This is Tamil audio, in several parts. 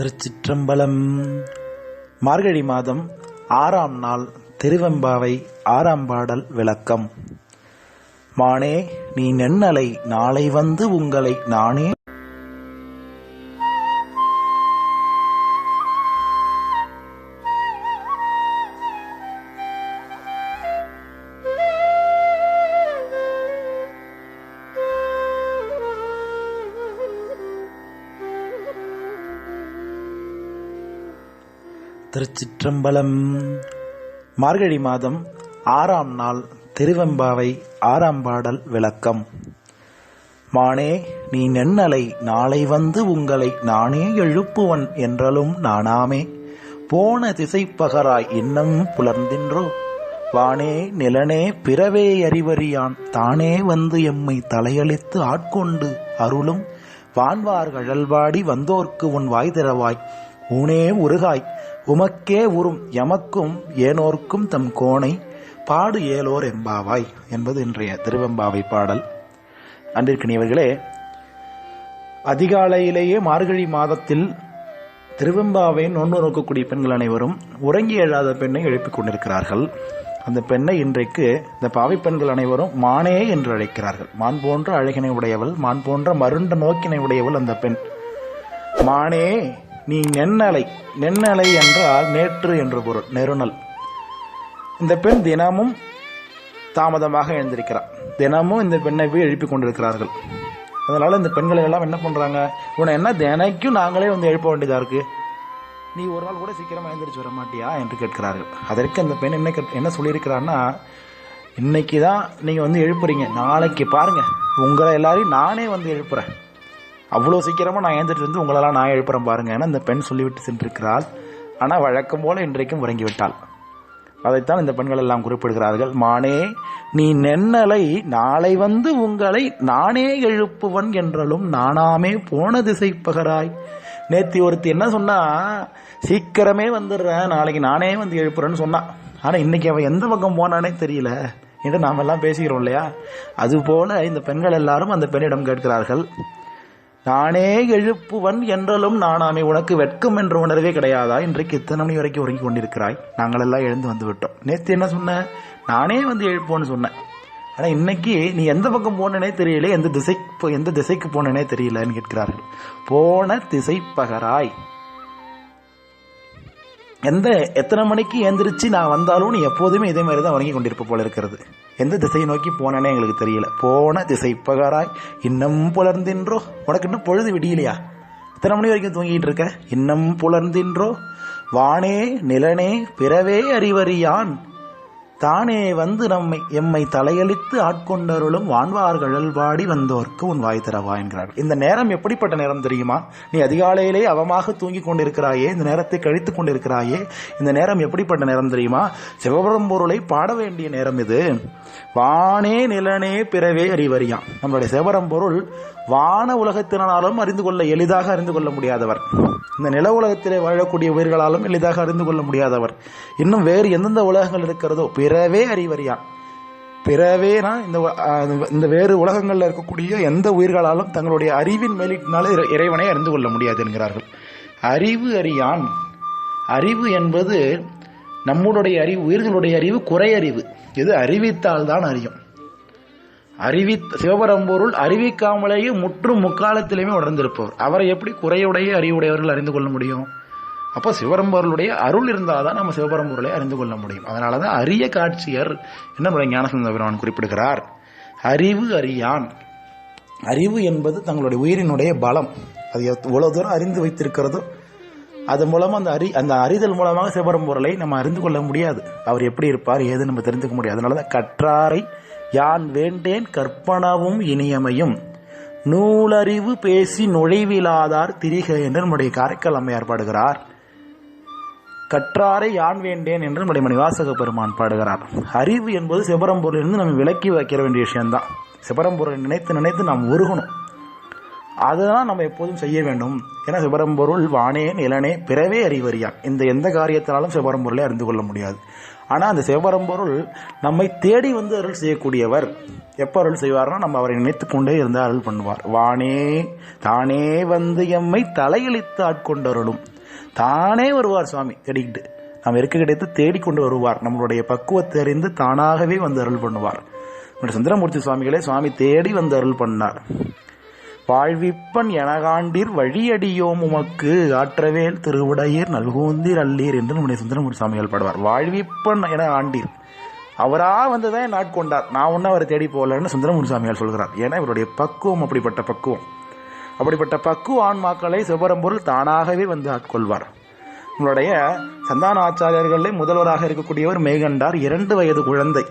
திருச்சிற்றம்பலம். மார்கழி மாதம் ஆறாம் நாள் திருவெம்பாவை ஆறாம் பாடல் விளக்கம். மானே நீ நென்னலை நாளை வந்து உங்களை நானே திருச்சிற்றம்பலம். மார்கழி மாதம் ஆறாம் நாள் திருவெம்பாவை ஆறாம் பாடல் விளக்கம். மானே நீ நென்னலை நாளை வந்து உங்களை நானே எழுப்புவன் என்றலும் நானாமே. போன திசைப்பகராய் இன்னும் புலர்ந்தின்றோ. வானே நிலனே பிறவே அறிவறியான். தானே வந்து எம்மை தலையளித்து ஆட்கொண்டு அருளும். வான்வார் கழல்வாடி வந்தோர்க்கு உன் வாய் திறவாய். ஊனே உருகாய். உமக்கே உறும் எமக்கும் ஏனோர்க்கும் தம் கோணை. பாடு ஏலோர் எம்பாவாய் என்பது இன்றைய திருவெம்பாவை பாடல். அன்றிற்கினியவர்களே அதிகாலையிலேயே மார்கழி மாதத்தில் திருவெம்பாவை நொன்று நோக்கக்கூடிய பெண்கள் அனைவரும் உறங்கி எழாத பெண்ணை எழுப்பிக் கொண்டிருக்கிறார்கள். அந்த பெண்ணை இன்றைக்கு இந்த பாவை பெண்கள் அனைவரும் மானே என்று அழைக்கிறார்கள். மான் போன்ற அழகினை உடையவள் மான் போன்ற மருண்ட நோக்கினை உடையவள் அந்த பெண். மானே நீ நென்னலை நென்னலை என்றால் நேற்று என்று பொருள் நெருணல் இந்த பெண் தினமும் தாமதமாக எழுந்திருக்கிறார். தினமும் இந்த பெண்ணை போய் எழுப்பிக் கொண்டிருக்கிறார்கள். அதனால இந்த பெண்களை எல்லாம் என்ன பண்றாங்க? உன்னை என்ன தினைக்கும் நாங்களே வந்து எழுப்ப வேண்டியதா இருக்கு? நீ ஒரு நாள் கூட சீக்கிரமா எழுந்திரிச்சு வர மாட்டியா? என்று கேட்கிறார்கள். அதற்கு அந்த பெண் என்ன கேட்- என்ன சொல்லியிருக்கிறான்னா இன்னைக்கு தான் நீங்க வந்து எழுப்புறீங்க. நாளைக்கு பாருங்க. உங்களை எல்லாரையும் நானே வந்து எழுப்புறேன். அவ்வளோ சீக்கிரமாக நான் ஏந்திட்டு வந்து உங்களெல்லாம் நான் எழுப்புறேன் பாருங்க என அந்த பெண் சொல்லிவிட்டு சென்றிருக்கிறாள். ஆனால் வழக்கம் போல இன்றைக்கும் உறங்கி விட்டாள் அதைத்தான் இந்த பெண்கள் எல்லாம் குறிப்பிடுகிறார்கள். மானே நீ நென்னலை நாளை வந்து உங்களை நானே எழுப்புவன் என்றாலும் நானாமே போன திசை பகராய். நேத்தி ஒருத்தி என்ன சொன்னா சீக்கிரமே வந்துடுறேன் நாளைக்கு நானே வந்து எழுப்புறேன்னு சொன்னான் ஆனால் இன்னைக்கு அவன் எந்த பக்கம் போனானே தெரியல. என்று நாம் எல்லாம் பேசுகிறோம் இல்லையா? அதுபோல இந்த பெண்கள் எல்லாரும் அந்த பெண்ணிடம் கேட்கிறார்கள். நானே எழுப்புவன் என்றாலும் நானாமே உனக்கு வெட்கம் என்ற உணர்வே கிடையாதா? இன்றைக்கு இத்தனை மணி வரைக்கும் உறங்கி கொண்டிருக்கிறாய். நாங்கள் எல்லாம் எழுந்து வந்து விட்டோம். நேற்று என்ன சொன்ன? நானே வந்து எழுப்போன்னு சொன்னேன். ஆனா இன்னைக்கு நீ எந்த பக்கம் போனனே தெரியல எந்த திசை எந்த திசைக்கு போனனே தெரியலன்னு கேட்கிறார்கள். போன திசை பகராய். எந்த எத்தனை மணிக்கு எந்திரிச்சு நான் வந்தாலும் நீ எப்போதுமே இதே மாதிரி தான் வணங்கி கொண்டிருப்ப போல இருக்கிறது. எந்த திசையை நோக்கி போனேனே எங்களுக்கு தெரியல. போன திசை பகராய் இன்னும் புலர்ந்தின்றோ? உனக்கு இன்னும் பொழுது விடியலையா? எத்தனை மணி வரைக்கும் தூங்கிட்டு இருக்க? இன்னும் புலர்ந்தின்றோ? வானே நிலனே பிறவே அறிவறியான். தானே வந்து நம்மை எம்மை தலையளித்து ஆட்கொண்டருளும் வான்வார்கள் வாடி வந்தோர்க்கு உன் வாய் தரவா என்கிறார் இந்த நேரம் எப்படிப்பட்ட நேரம் தெரியுமா? நீ அதிகாலையிலே அவமாக தூங்கிக் கொண்டிருக்கிறாயே இந்த நேரத்தை கழித்துக் கொண்டிருக்கிறாயே இந்த நேரம் எப்படிப்பட்ட நேரம் தெரியுமா? சிவபரம்பொருளை பாட வேண்டிய நேரம் இது. வானே நிலனே பிறவே அறிவறியாம். நம்மளுடைய சிவபரம்பொருள் வான உலகத்தினாலும் அறிந்து கொள்ள எளிதாக அறிந்து கொள்ள முடியாதவர். இந்த நில உலகத்திலே வாழக்கூடிய உயிர்களாலும் எளிதாக அறிந்து கொள்ள முடியாதவர். இன்னும் வேறு எந்தெந்த உலகங்கள் இருக்கிறதோ பிறவே அறிவறியான் பிறவேனா இந்த இந்த வேறு உலகங்களில் இருக்கக்கூடிய எந்த உயிர்களாலும் தங்களுடைய அறிவின் மேலிட்டினால இறைவனை அறிந்து கொள்ள முடியாது என்கிறார்கள். அறிவு அறியான். அறிவு என்பது நம்முடைய அறிவு உயிர்களுடைய அறிவு குறையறிவு. இது அறிவித்தால் தான் அறியும். அறிவி சிவபரம்பொருள் அறிவிக்காமலேயே முற்றும் முக்காலத்திலேயுமே உணர்ந்திருப்பவர் அவரை எப்படி குறையுடைய அறிவுடையவர்கள் அறிந்து கொள்ள முடியும்? அப்போ சிவபரம்பொருளுடைய அருள் இருந்தால் தான் நம்ம சிவபரம்பொருளை அறிந்து கொள்ள முடியும். அதனால தான் அரிய காட்சியர் என்ன நம்முடைய ஞானசந்த பெருமான் குறிப்பிடுகிறார்? அறிவு அறியான். அறிவு என்பது தங்களுடைய உயிரினுடைய பலம். அது எவ்வளோ தூரம் அறிந்து வைத்திருக்கிறதோ அது மூலமாக அந்த அறி அந்த அறிதல் மூலமாக சிவபரம்பொருளை நம்ம அறிந்து கொள்ள முடியாது. அவர் எப்படி இருப்பார் ஏது நம்ம தெரிந்துக்க முடியாது. அதனால தான் கற்றாரை யான் வேண்டேன் கற்பனவும் இனியமையும். நூலறிவு பேசி நுழைவிலாதார் திரிக என்று நம்முடைய காரைக்கால் அம்மையார் பாடுகிறார். கற்றாரை யான் வேண்டேன் என்று நம்முடைய மணிவாசக பெருமான் பாடுகிறார். அறிவு என்பது சிபரம்பொருளிலிருந்து நம்ம விலக்கி வைக்கிற வேண்டிய விஷயம்தான். சிபரம்பொருளை நினைத்து நினைத்து நாம் உருகணும். அதெல்லாம் நம்ம எப்போதும் செய்ய வேண்டும். ஏன்னா சிபரம்பொருள் வானே நிலனே பிறவே அறிவறியான். இந்த எந்த காரியத்தினாலும் சிபரம்பொருளை அறிந்து கொள்ள முடியாது. ஆனால் அந்த சிவபரம்பொருள் நம்மை தேடி வந்து அருள் செய்யக்கூடியவர். எப்போ அருள் செய்வார்னா நம்ம அவரை நினைத்து கொண்டே இருந்தால் அருள் பண்ணுவார். வானே தானே வந்து எம்மை தலையளித்து ஆட்கொண்டருளும். தானே வருவார் சுவாமி தேடிக்கிட்டு. நம்ம இருக்க கிடைத்து தேடிக்கொண்டு வருவார். நம்மளுடைய பக்குவத்தை அறிந்து தானாகவே வந்து அருள் பண்ணுவார். நம்முடைய சுந்தரமூர்த்தி சுவாமிகளே சுவாமி தேடி வந்து அருள் பண்ணார். வாழ்விப்பன் எனகாண்டீர் வழியடியோம் உமக்கு ஆற்றவேல் திருவுடையீர் நல்கூந்தீர் அல்லீர் என்று நம்முடைய சுந்தரமூர்த்தி சாமிகள் பாடுவார். வாழ்விப்பன் என ஆண்டீர் அவரா வந்துதான் என் ஆட்கொண்டார் நான் ஒன்றும் அவரை தேடி போகலன்னு சுந்தரமூர்த்தி சாமியால் சொல்கிறார். ஏன்னா இவருடைய பக்குவம் அப்படிப்பட்ட பக்குவம். அப்படிப்பட்ட பக்குவ ஆன்மாக்களை சிவபரம்பொருள் தானாகவே வந்து ஆட்கொள்வார். உங்களுடைய சந்தான ஆச்சாரியர்களே முதல்வராக இருக்கக்கூடியவர் மேகண்டார் இரண்டு வயது குழந்தை.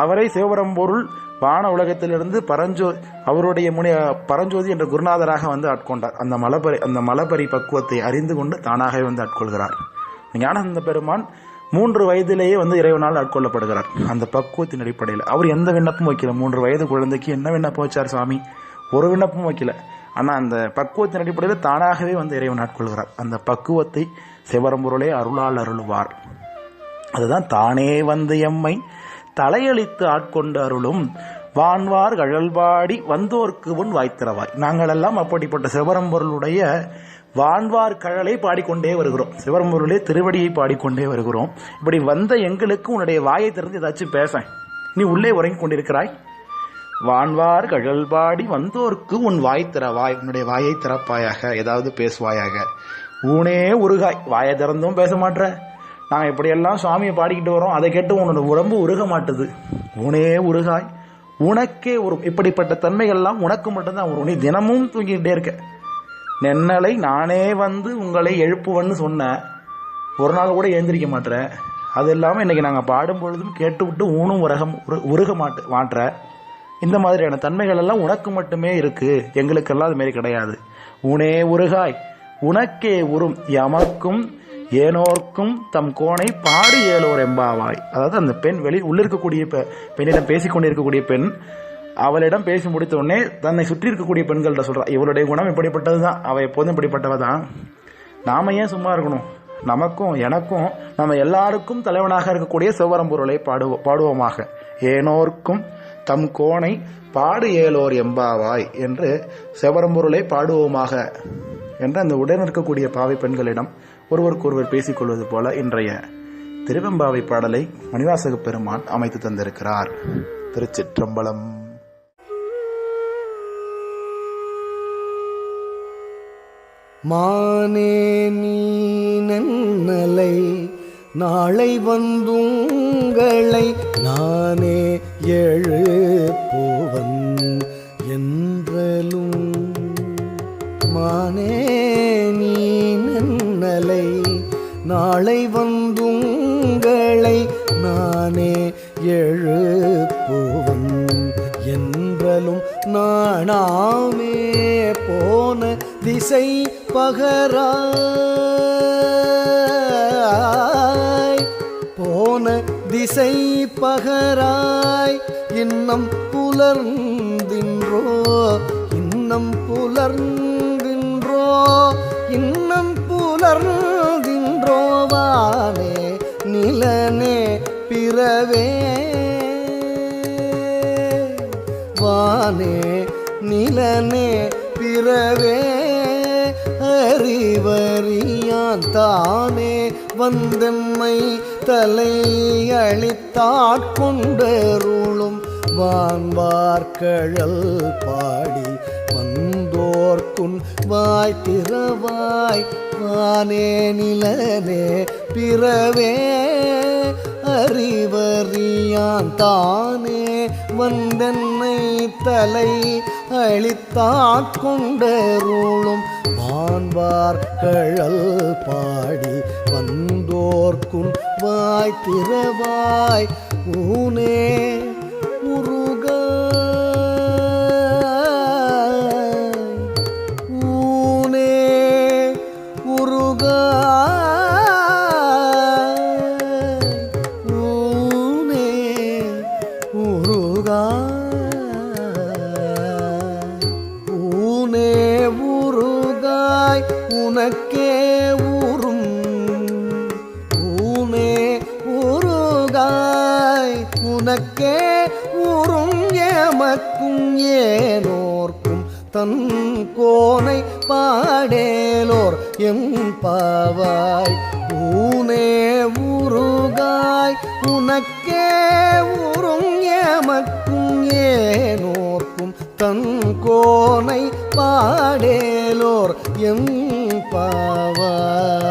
அவரை சிவபரம்பொருள் வான உலகத்திலிருந்து பரஞ்சோ அவருடைய முனி பரஞ்சோதி என்ற குருநாதராக வந்து ஆட்கொண்டார். அந்த மலபரி அந்த மலபரி பக்குவத்தை அறிந்து கொண்டு தானாகவே வந்து ஆட்கொள்கிறார். ஞானந்த பெருமான் மூன்று வயதிலேயே வந்து இறைவனால் ஆட்கொள்ளப்படுகிறார். அந்த பக்குவத்தின் அடிப்படையில். அவர் எந்த விண்ணப்பமும் வைக்கல. மூன்று வயது குழந்தைக்கு என்ன விண்ணப்பம் வச்சார் சுவாமி ஒரு விண்ணப்பமும் வைக்கல. ஆனால் அந்த பக்குவத்தின் அடிப்படையில் தானாகவே வந்து இறைவன் ஆட்கொள்கிறார். அந்த பக்குவத்தை சிவரம்பொருளே அருளால் அருளுவார். அதுதான் தானே வந்து எம்மை தலையளித்து ஆட்கொண்டு அருளும் வான்வார் கழல்பாடி வந்தோர்க்கு முன் வாய்த்திரவாய் நாங்களெல்லாம் அப்படிப்பட்ட சிவரம்பொருளுடைய வான்வார் கழலை பாடிக்கொண்டே வருகிறோம். சிவரம்பொருளே திருவடியை பாடிக்கொண்டே வருகிறோம். இப்படி வந்த எங்களுக்கு உன்னுடைய வாயை திறந்து ஏதாச்சும் பேச. நீ உள்ளே உறங்கிக் கொண்டிருக்கிறாய். வான்வார் கழல்பாடி வந்தோர்க்கு உன் வாய் திறவாய். உன்னுடைய வாயை திறப்பாயாக ஏதாவது பேசுவாயாக. ஊனே உருகாய். வாயை திறந்தும் பேச மாட்டேற நாங்கள் இப்படியெல்லாம் சுவாமியை பாடிக்கிட்டு வரோம் அதை கேட்டு உன்னோட உடம்பு உருக மாட்டுது. உனே உருகாய். உனக்கே ஒரு இப்படிப்பட்ட தன்மைகள்லாம் உனக்கு மட்டும்தான் வரும். நீ தினமும் தூங்கிக்கிட்டே இருக்க. நென்னலை நானே வந்து உங்களை எழுப்புவன்னு சொன்னேன் ஒரு நாள் கூட எழுந்திரிக்க மாட்டேற. அது இல்லாமல் இன்றைக்கி நாங்கள் பாடும் பொழுதும் கேட்டு விட்டு ஊனும் உரகம் உரு- உருக மாட்டு மாட்டுற இந்த மாதிரியான தன்மைகள் எல்லாம் உனக்கு மட்டுமே இருக்குது எங்களுக்கெல்லாம் அது மாரி கிடையாது. உனே உருகாய். உனக்கே உறும். எமக்கும் ஏனோர்க்கும் தம் கோணை பாடு ஏலோர் எம்பாவாய் அதாவது அந்த பெண் வெளி உள்ளிருக்கக்கூடிய பெண்ணிடம் பேசிக்கொண்டிருக்கக்கூடிய பெண் அவளிடம் பேசி முடித்த உடனே தன்னை சுற்றி இருக்கக்கூடிய பெண்கள்ட்ட சொல்றா இவளுடைய குணம் இப்படிப்பட்டதுதான் அவள் எப்போதும் இப்படிப்பட்டவ தான் நாம ஏன் சும்மா இருக்கணும்? நமக்கும் எனக்கும் நம்ம எல்லாருக்கும் தலைவனாக இருக்கக்கூடிய சிவபரம்பொருளை பாடுவோ பாடுவோமாக. ஏனோர்க்கும் தம் கோணை பாடு ஏலோர் எம்பாவாய் என்று சிவபரம்பொருளை பாடுவோமாக என்று அந்த உடன் இருக்கக்கூடிய பாவை பெண்களிடம் ஒருவருக்கொருவர் பேசிக்கொள்வது போல இன்றைய திருவெம்பாவை பாடலை மணிவாசக பெருமான் அமைத்து தந்திருக்கிறார். திருச்சிற்றம்பலம். மானே நீ நன்னலை நாளை வந்துங்களை நானே எழுப்புவன். பகராய். போன திசை பகராய். இன்னம் புலர்ந்தின்றோ இன்னம் புலர்ந்தின்றோ இன்னம் புலர்ந்தின்றோவானே நிலனே பிறவே. வானே நிலனே பிறவே. தானே வந்தெம்மை தலை அழித்தாட்கொண்டருளும் வான்வார்கழல் பாடி வந்தோர்க்குன் வாய் திறவாய் வானே நிலனே பிறவே அறிவறியான் தானே வந்தென்னை தலை அளித்தாட்கொண்டருளும் வான்வார் கழல் பாடி வந்தோர்க்கும் வாய் திறவாய் ஊனே. எமக்கும் ஏனோர்க்கும் தன் கோனை பாடேலோர் எம் பாவாய். ஊனே உருகாய் உனக்கே உறும் எமக்கும் ஏனோர்க்கும் தன் கோனை பாடேலோர் எம் பாவாய்.